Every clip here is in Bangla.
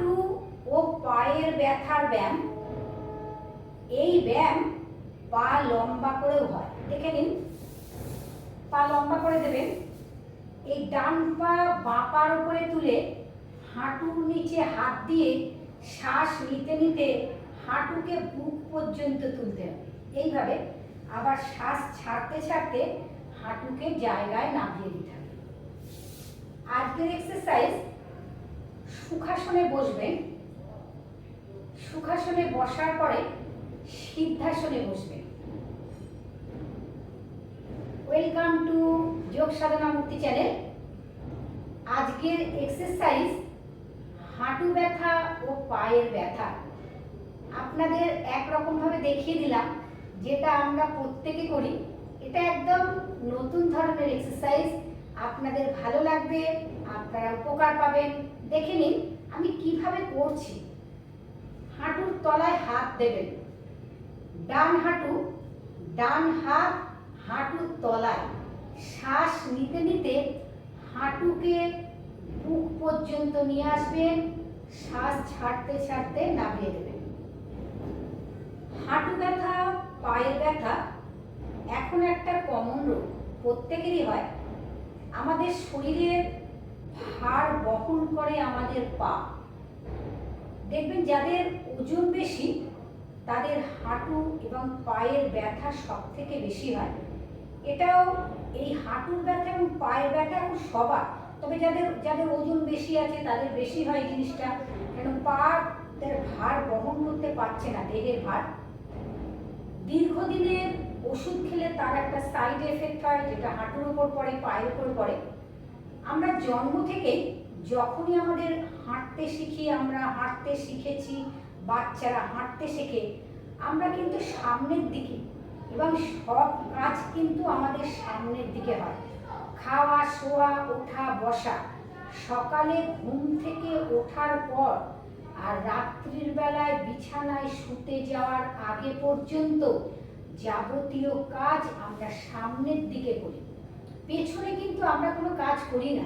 হাঁটু ও পায়ের ব্যথার ব্যায়াম, এই ব্যায়াম পা লম্বা করেও হয়। দেখে নিন। পা লম্বা করে দেবেন। এই ডান পা বাঁ পার উপরে তুলে হাঁটুর নিচে হাত দিয়ে শ্বাস নিতে নিতে হাঁটুকে বুক পর্যন্ত তুলতে হবে। এইভাবে আবার শ্বাস ছাড়তে ছাড়তে হাঁটুকে জায়গায় নামিয়ে দিতে হবে। আজকের এক্সারসাইজ সুখাসনে বসবেন সুখাসনে বসার পরে সিদ্ধাসনে বসবেন ওয়েলকাম টু যোগ সাধনা মুক্তি চ্যানেল আজকের এক্সারসাইজ হাঁটু ব্যথা ও পায়ের ব্যথা। আপনাদের একরকমভাবে দেখিয়ে দিলাম, যেটা আমরা প্রত্যেকে করি। এটা একদম নতুন ধরনের এক্সারসাইজ আপনাদের ভালো লাগবে, আপনারা উপকার পাবেন। দেখে নিন, আমি কীভাবে করছি। হাঁটুর তলায় হাত দেবেন। ডান হাঁটু, ডান হাত হাঁটুর তলায়। শ্বাস নিতে নিতে হাঁটুকে বুক পর্যন্ত নিয়ে আসবেন, শ্বাস ছাড়তে ছাড়তে নামিয়ে দেবেন। হাঁটু ব্যথা, পায়ের ব্যথা, এখন একটা কমন রোগ। প্রত্যেকেরই হয়। আমাদের শরীরের ভার বহন করে আমাদের পা। দেখবেন যাদের ওজন বেশি, তাদের হাঁটু এবং পায়ের ব্যথা সব থেকে বেশি হয়। এটাও এই হাঁটুর ব্যথা এবং পায়ের ব্যথা এখন সবার। তবে যাদের যাদের ওজন বেশি আছে, তাদের বেশি হয় জিনিসটা। কেন পা তার ভার বহন করতে পারছে না, দেহের ভার। দীর্ঘদিনের ওষুধ খেলে তার একটা সাইড এফেক্ট হয়, যেটা হাঁটুর উপর পড়ে, পায়ের উপর পড়ে। আমরা জন্ম থেকেই যখনই আমাদের হাঁটতে শিখি, আমরা হাঁটতে শিখেছি, বাচ্চারা হাঁটতে শেখে, আমরা কিন্তু সামনের দিকে এবং সব কাজ কিন্তু আমাদের সামনের দিকে হয়। খাওয়া, শোয়া, ওঠা, বসা, সকালে ঘুম থেকে ওঠার পর আর রাত্রির বেলায় বিছানায় শুতে যাওয়ার আগে পর্যন্ত যাবতীয় কাজ আমরা সামনের দিকে করি। পেছনে কিন্তু আমরা কোনো কাজ করি না।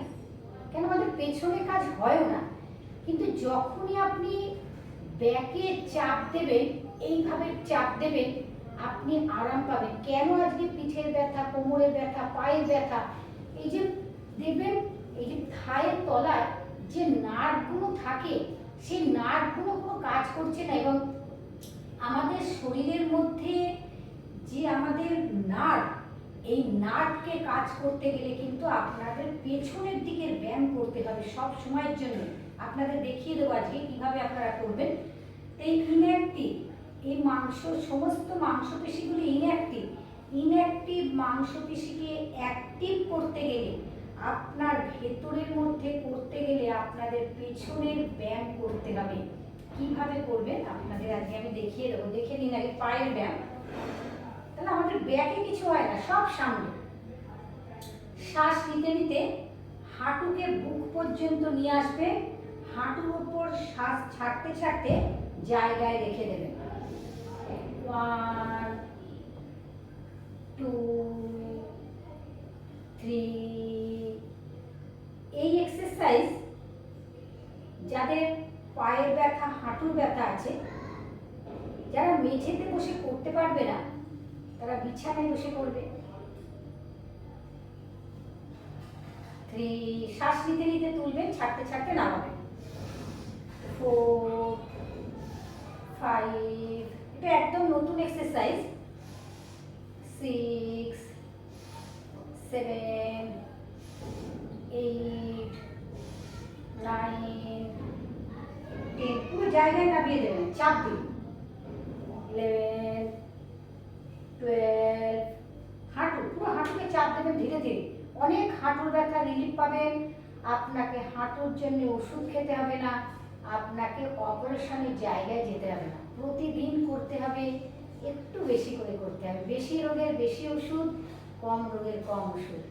কেন? আমাদের পেছনে কাজ হয় না। কিন্তু যখনই আপনি ব্যাকে চাপ দেবেন, এইভাবে চাপ দেবেন, আপনি আরাম পাবেন। কেন আজকে পিঠের ব্যথা, কোমরের ব্যথা, পায়ের ব্যথা? এই যে দেখবেন, এই যে থায়ের তলায় যে নার্ভগুলো থাকে, সেই নার্ভগুলো কোনো কাজ করছে না এবং আমাদের শরীরের মধ্যে যে আমাদের নার্ভ এই নার্ভকে কাজ করতে গেলে কিন্তু আপনাদের পেছনের দিকের ব্যায়াম করতে হবে সব সময়ের জন্য। আপনাদের দেখিয়ে দেবো আজকে কীভাবে আপনারা করবেন। এই ইনঅ্যাক্টিভ এই মাংস, সমস্ত মাংসপেশিগুলি ইনঅ্যাক্টিভ ইনঅ্যাক্টিভ মাংসপেশিকে অ্যাক্টিভ করতে গেলে, আপনার ভেতরের মধ্যে করতে গেলে আপনাদের পেছনের ব্যায়াম করতে হবে। কীভাবে করবেন? আপনাদের আজকে আমি দেখিয়ে দেবো। দেখে নিন আগে পায়ের ব্যায়াম। তাহলে আমাদের ব্যাকে কিছু হয় না, সব সামনে। শ্বাস নিতে নিতে হাঁটুকে বুক পর্যন্ত নিয়ে আসবে, হাঁটুর উপর শ্বাস ছাড়তে ছাড়তে জায়গায় রেখে দেবে। ওয়ান টু থ্রি এই এক্সারসাইজ যাদের পায়ের ব্যথা, হাঁটুর ব্যথা আছে, যারা মেঝেতে বসে করতে পারবে না তারা বিছানায় বসে পড়বে। থ্রি শ্বাস নিতে নিতে তুলবেন, ছাড়তে ছাড়তে নামাবেন। ফোর ফাইভ এটা একদম নতুন exercise six seven eight nine ten পুরো জায়গায় নামিয়ে দেবেন, চাপ দিন। ইলেভেন হাঁটু, পুরো হাঁটুকে চাপ দেবেন ধীরে ধীরে। অনেক হাঁটুর ব্যথা রিলিফ পাবেন। আপনাকে হাঁটুর জন্য ওষুধ খেতে হবে না। আপনাকে অপারেশনের জায়গায় যেতে হবে না। প্রতিদিন করতে হবে, একটু বেশি করে করতে হবে। বেশি রোগের বেশি ওষুধ, কম রোগের কম ওষুধ।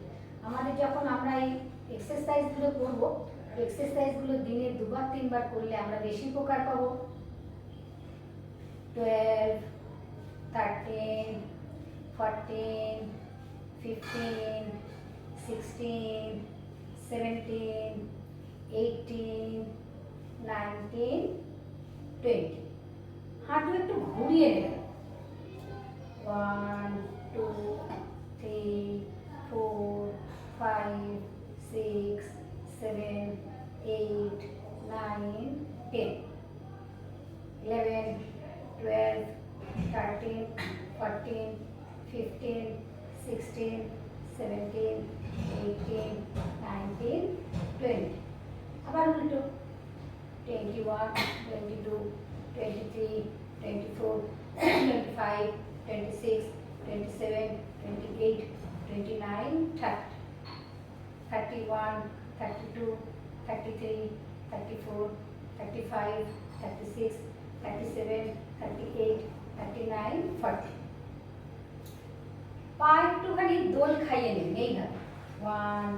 আমাদের যখন আমরা এই এক্সারসাইজগুলো করব এক্সারসাইজগুলো দিনে দুবার, তিনবার করলে আমরা বেশি উপকার পাবো। Twelve thirteen fourteen fifteen sixteen seventeen eighteen nineteen twenty হাঁটু একটু ঘুরিয়ে নেবেন ওয়ান 31, 32, 33, 34, 35, 36, 37, 38, 39, 40. পাঁচ একটুখানি দোল খাইয়ে নেবেন এইভাবে one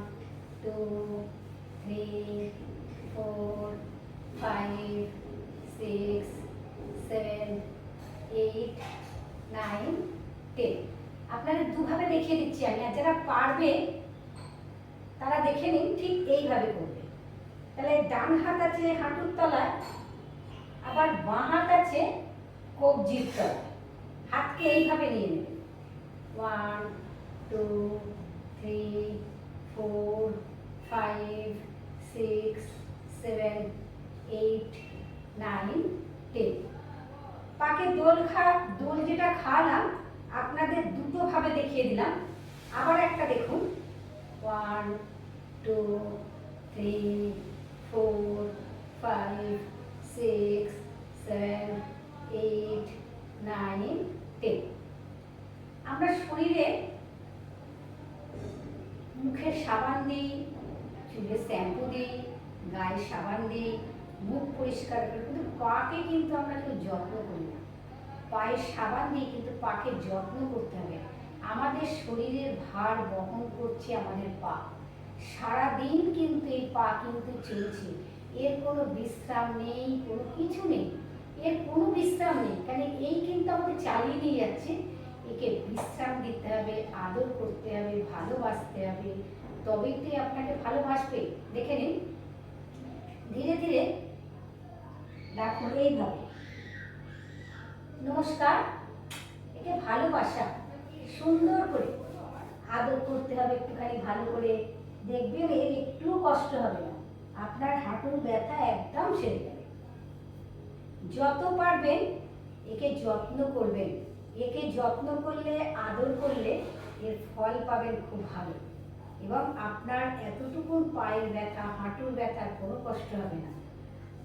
two three four five six seven eight nine ten আপনারা দুভাবে দেখিয়ে দিচ্ছি আমি আর যারা পারবে তারা দেখে নিন ঠিক এইভাবে করবে। তাহলে ডান হাত আছে হাঁটুর তলায়, আবার বাঁ হাত আছে কবজির তলায়। হাতকে এইভাবে নিয়ে নেবে। One, two, three, four, five, six, seven, eight, nine, ten. পাকে দোল খা, দোল যেটা খাওয়ালাম, আপনাদের দুটো ভাবে দেখিয়ে দিলাম। আবার একটা দেখুন। One two three four five six seven eight nine ten আমরা শরীরে মুখে সাবান দিই চুলে শ্যাম্পু দিই গায়ে সাবান দিই, মুখ পরিষ্কার করি, কিন্তু পাকে কিন্তু আমরা কেউ যত্ন করি না। পায়ে সাবান দিয়ে কিন্তু পাকে যত্ন করতে হবে। আমাদের শরীরের ভার বহন করছে আমাদের পা। সারা দিন কিন্তু এই পা কিন্তু চলছে। এর কোনো বিশ্রাম নেই, কোনো কিছু নেই। এর কোনো বিশ্রাম নেই। কারণ এই কিন্তু আমাদের চালিয়ে নিয়ে যাচ্ছে। একে বিশ্রাম দিতে হবে, আদর করতে হবে, ভালোবাসতে হবে। তবেই তো আপনাকে ভালোবাসবে। দেখে নিন। ধীরে ধীরে দেখুন এইভাবে। নমস্কার। একে ভালোবাসা। সুন্দর করে আদর করতে হবে, একটুখানি ভালো করে দেখবেন এর একটু কষ্ট হবে না। আপনার হাঁটুর ব্যথা একদম সেরে যাবে। যত পারবেন একে যত্ন করবেন। একে যত্ন করলে, আদর করলে এর ফল পাবেন খুব ভালো। এবং আপনার এতটুকু পায়ের ব্যথা, হাঁটুর ব্যথার কোনো কষ্ট হবে না।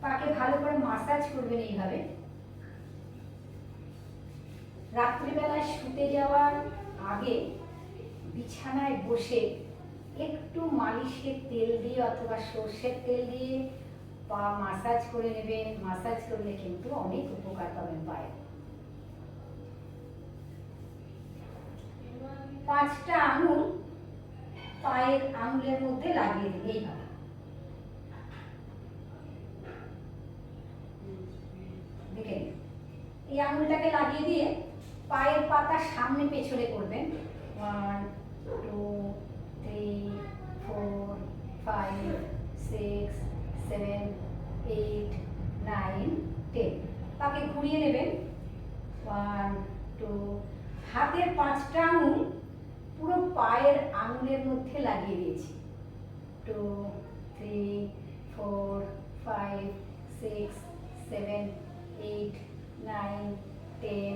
পাকে ভালো করে মাসাজ করবেন এইভাবে। রাত্রিবেলায় শুতে যাওয়ার আগে বিছানায় বসে একটু মালিশের তেল দিয়ে অথবা সর্ষের তেল দিয়ে পা মাসাজ করে নেবেন মাসাজ করলে কিন্তু অনেক উপকার পাবেন পায়ে। পাঁচটা আঙুল পায়ের আঙুলের মধ্যে লাগিয়ে দিন, এইভাবে। এই আঙুলটাকে লাগিয়ে দিয়ে পায়ের পাতা সামনে পেছনে করবেন। One two three four five six seven eight nine ten পাকে ঘুরিয়ে নেবেন। ওয়ান টু হাতের পাঁচটা আঙুল পুরো পায়ের আঙুলের মধ্যে লাগিয়ে দিয়েছি। Two three four five six seven eight nine ten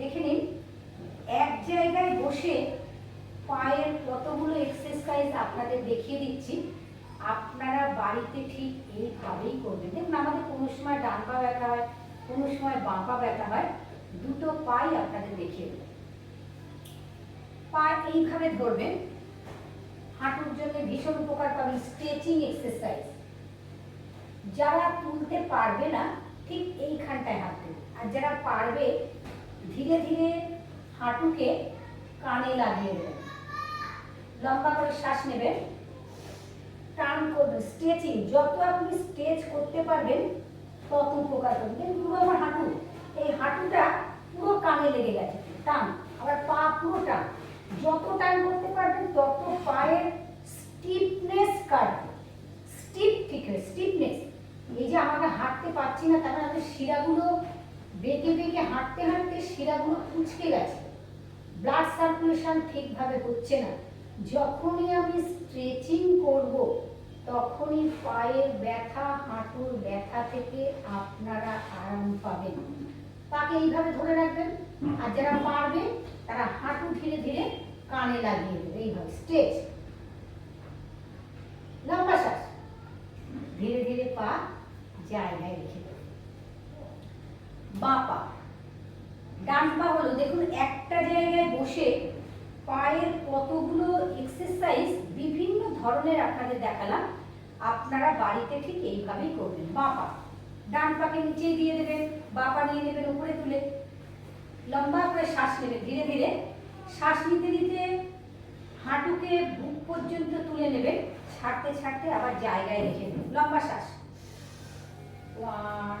দেখে নিন, এক জায়গায় বসে পায়ের কতগুলো এক্সারসাইজ আপনাদের দেখিয়ে দিচ্ছি। আপনারা বাড়িতে ঠিক এইভাবেই করবেন। দেখুন, আমাদের কোনো সময় ডান পা ব্যথা হয়, কোনো সময় বাঁ পা ব্যথা হয়, দুটো পাই আপনাদের দেখিয়ে দেবো। পা এইভাবে ধরবেন, হাঁটুর জন্য ভীষণ উপকার পাবেন স্ট্রেচিং এক্সারসাইজ যারা তুলতে পারবে না, ঠিক এইখানটায় হাত দেবে আর যারা পারবে ধীরে ধীরে হাঁটুকে কানে লাগিয়ে দেবেন। লম্বা করে শ্বাস নেবেন। টান করবেন, স্ট্রেচিং, যত আপনি স্ট্রেচ করতে পারবেন, তত উপকার করবেন। পুরো আমার হাঁটু, এই হাঁটুটা পুরো কানে লেগে গেছে। টান, আবার পা পুরো টান। যত টান করতে পারবেন, তত পায়ের স্টিফনেস কাটবে। স্টিফ ঠিক স্টিফনেস। এই যে আমাকে হাঁটতে পারছি না, তার মানে শিরাগুলো বেঁকে বেঁকে হাঁটতে হাঁটতে শিরাগুলো কুচকে গেছে। ব্লাড সার্কুলেশন ঠিকভাবে হচ্ছে না। যখনই আমি স্ট্রেচিং করব, তখনই পায়ের ব্যথা, হাঁটুর ব্যথা থেকে আপনারা আরাম পাবেন। পাকে এইভাবে ধরে রাখবেন। আর যারা পারবে, তারা হাঁটু ধীরে ধীরে কানে লাগিয়ে দেবে। এইভাবে স্ট্রেচ লম্বা শ্বাস। ধীরে ধীরে পা জায়গায় রেখে বাঁ পা ডান পা হলো, দেখুন, একটা জায়গায় বসে পায়ের কতগুলো এক্সারসাইজ বিভিন্ন ধরনের আপনাদের দেখালাম, আপনারা বাড়িতে ঠিক এইভাবেই করবেন। বাঁ পা ডান পাকে নিচেই দিয়ে দেবেন বাঁ পা নিয়ে নেবেন উপরে তুলে। লম্বা করে শ্বাস নেবেন, ধীরে ধীরে। শ্বাস নিতে নিতে হাঁটুকে বুক পর্যন্ত তুলে নেবেন, ছাড়তে ছাড়তে আবার জায়গায় রেখে দেবেন। লম্বা শ্বাস। One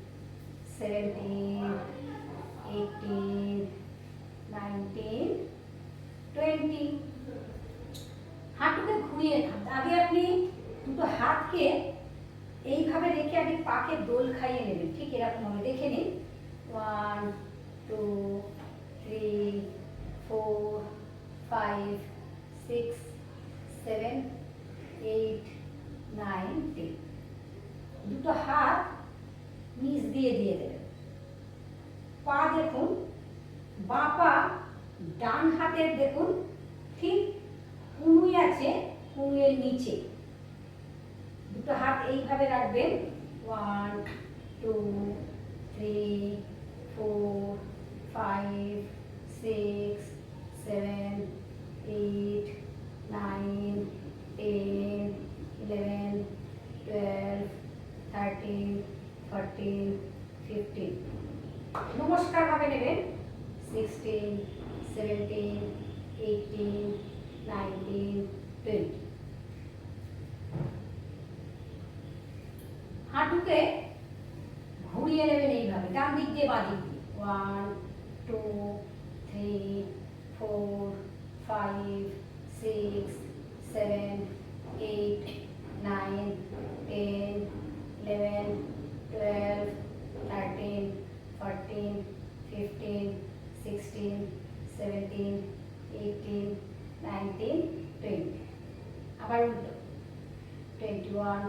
seventeen, eighteen nineteen twenty হাঁটুকে ঘুরিয়ে আগে আপনি দুটো হাতকে এইভাবে রেখে আগে পাকে দোল খাইয়ে নেবেন। ঠিক এরকম ভাবে দেখে নিন। One two three four five six seven eight nine ten দুটো হাত নিচ দিয়ে দিয়ে দেবেন পা দেখুন বাঁ পা ডান হাতের দেখুন, ঠিক কুনুই আছে কুনুয়ের নিচে। দুটো হাত এইভাবে রাখবেন। One two three four five six seven eight nine ten eleven twelve thirteen fourteen fifteen নমস্কার ভাবে নেবেন sixteen seventeen eighteen nineteen twenty হাঁটুকে ঘুরিয়ে নেবেন এইভাবে ডান দিক দিয়ে বাঁ দিক দিয়ে one two three four five six nineteen, twenty. আবার উল্টো twenty one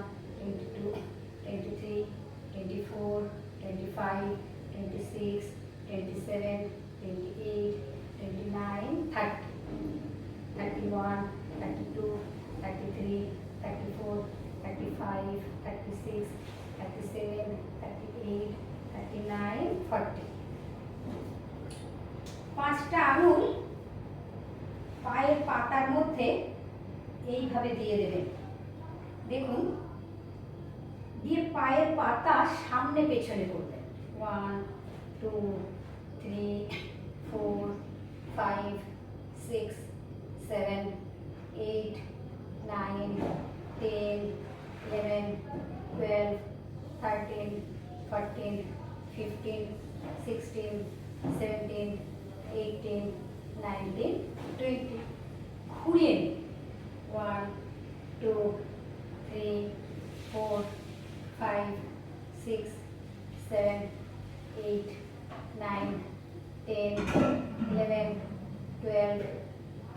two three four five six seven eight nine ten eleven twelve thirteen fourteen fifteen sixteen seventeen eighteen nineteen twenty ঘুরিয়ে নিন one two three four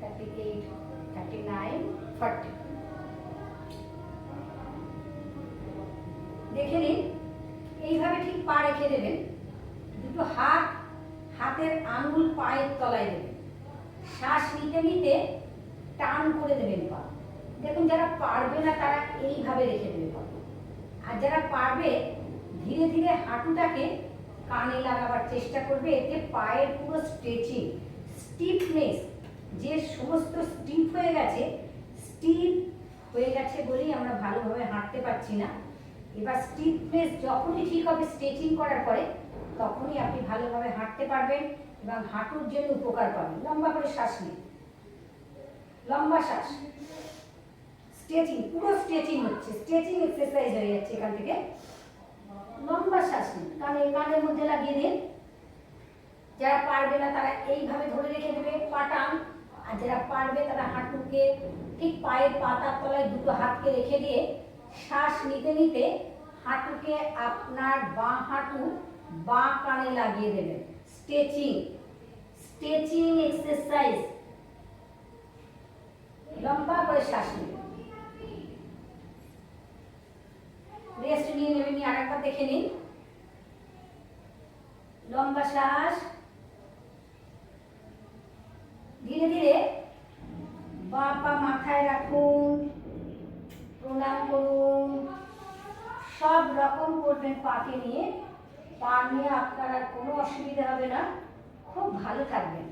thirty one thirty two thirty three thirty four thirty five thirty six thirty seven thirty eight thirty nine forty দেখে নিন, এইভাবে ঠিক পা রেখে দেবেন, দুটো হাত, হাতের আঙুল পায়ের তলায় দেবেন। শ্বাস নিতে নিতে টান করে দেবেন পা। দেখুন, যারা পারবে না, তারা এইভাবে রেখে দেবে পা। আর যারা পারবে, ধীরে ধীরে হাঁটুটাকে কানে লাগাবার চেষ্টা করবে, এতে পায়ের পুরো স্ট্রেচিং স্টিফনেস যে সমস্ত স্টিফ হয়ে গেছে স্টিফ হয়ে গেছে বলেই আমরা ভালোভাবে হাঁটতে পারছি না। এবার স্টিফনেস যখনই ঠিক হবে স্ট্রেচিং করার পরে, তখনই আপনি ভালোভাবে হাঁটতে পারবেন এবং হাঁটুর জন্য উপকার পাবেন। লম্বা করে শ্বাস নিন। লম্বা শ্বাস। স্ট্রেচিং পুরো স্ট্রেচিং হচ্ছে। স্ট্রেচিং এক্সারসাইজ হয়ে যাচ্ছে এখান থেকে। লম্বা শ্বাস নিন। কানে, কানের মধ্যে লাগিয়ে দিন। যারা পারবে না, তারা এইভাবে ধরে রেখে দেবে। পাটান। আর যারা পারবে তারা হাঁটুকে ঠিক পায়ের পাতার তলায় দুটো হাতকে রেখে দিয়ে শ্বাস নিতে নিতে হাঁটুকে আপনার বাঁ হাঁটু বাঁ কানে লাগিয়ে দেবেন স্ট্রেচিং স্ট্রেচিং এক্সারসাইজ। লম্বা করে শ্বাস নিন। রেস্ট নিয়ে নেবেন আরেকবার দেখে নিন। লম্বা শ্বাস ধীরে ধীরে বাঁ পা মাথায় রাখুন প্রণাম করুন সব রকম করবেন পাকে নিয়ে, পা নিয়ে আপনার আর কোনো অসুবিধা হবে না। খুব ভালো থাকবেন।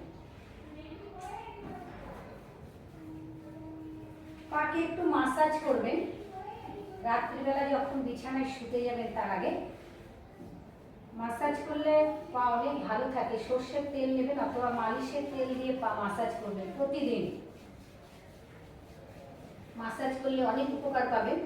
পাকে একটু মাসাজ করবেন। রাত্রিবেলা যখন বিছানায় শুতে যাবেন তার আগে মাসাজ করলে পা অনেক ভালো থাকে। সর্ষের তেল নেবেন অথবা মালিশের তেল দিয়ে পা মাসাজ করবেন প্রতিদিন। মাসাজ করলে অনেক উপকার পাবেন।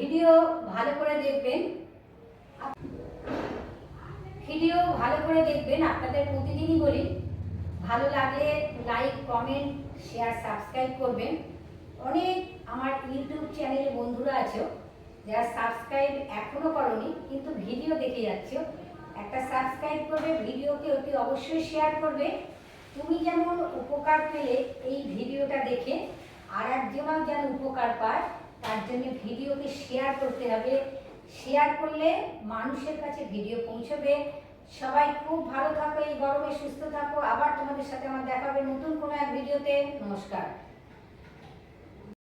ভিডিও ভালো করে দেখবেন। ভিডিও ভালো করে দেখবেন। আপনাদের প্রতিদিনই বলি, ভালো লাগলে লাইক কমেন্ট শেয়ার সাবস্ক্রাইব করবেন। অনেক আমার ইউটিউব চ্যানেলে বন্ধুরা আছো যারা সাবস্ক্রাইব এখনও করনি, কিন্তু ভিডিও দেখে যাচ্ছ। একটা সাবস্ক্রাইব করবে, ভিডিওকে অতি অবশ্যই শেয়ার করবে। তুমি যেমন উপকার পেলে এই ভিডিওটা দেখে আর একজনও যেন উপকার পায়। তার জন্য ভিডিওকে শেয়ার করতে হবে। শেয়ার করলে মানুষের কাছে ভিডিও পৌঁছবে। সবাই খুব ভালো থাকো, এই গরমে সুস্থ থাকো। আবার তোমাদের সাথে আমার দেখাবে নতুন কোনো এক ভিডিওতে নমস্কার।